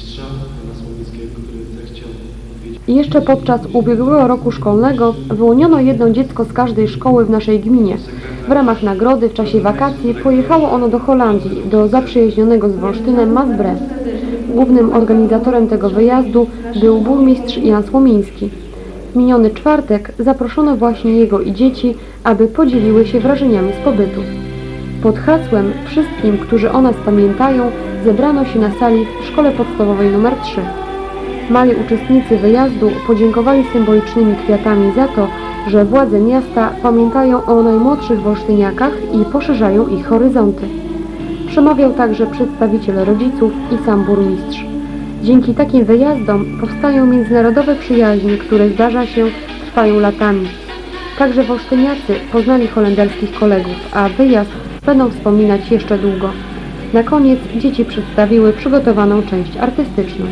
mistrza Jana Słowickiego, który tak zechciał odwiedzić... Jeszcze podczas ubiegłego roku szkolnego wyłoniono jedno dziecko z każdej szkoły w naszej gminie. W ramach nagrody w czasie wakacji pojechało ono do Holandii, do zaprzyjaźnionego z Wolsztynem Mazbre. Głównym organizatorem tego wyjazdu był burmistrz Jan Słomiński. W miniony czwartek zaproszono właśnie jego i dzieci, aby podzieliły się wrażeniami z pobytu. Pod hasłem Wszystkim, którzy o nas pamiętają, zebrano się na sali w szkole podstawowej nr 3. Mali uczestnicy wyjazdu podziękowali symbolicznymi kwiatami za to, że władze miasta pamiętają o najmłodszych wolsztyniakach i poszerzają ich horyzonty. Przemawiał także przedstawiciel rodziców i sam burmistrz. Dzięki takim wyjazdom powstają międzynarodowe przyjaźnie, które zdarza się, trwają latami. Także wolsztyniacy poznali holenderskich kolegów, a wyjazd będą wspominać jeszcze długo. Na koniec dzieci przedstawiły przygotowaną część artystyczną.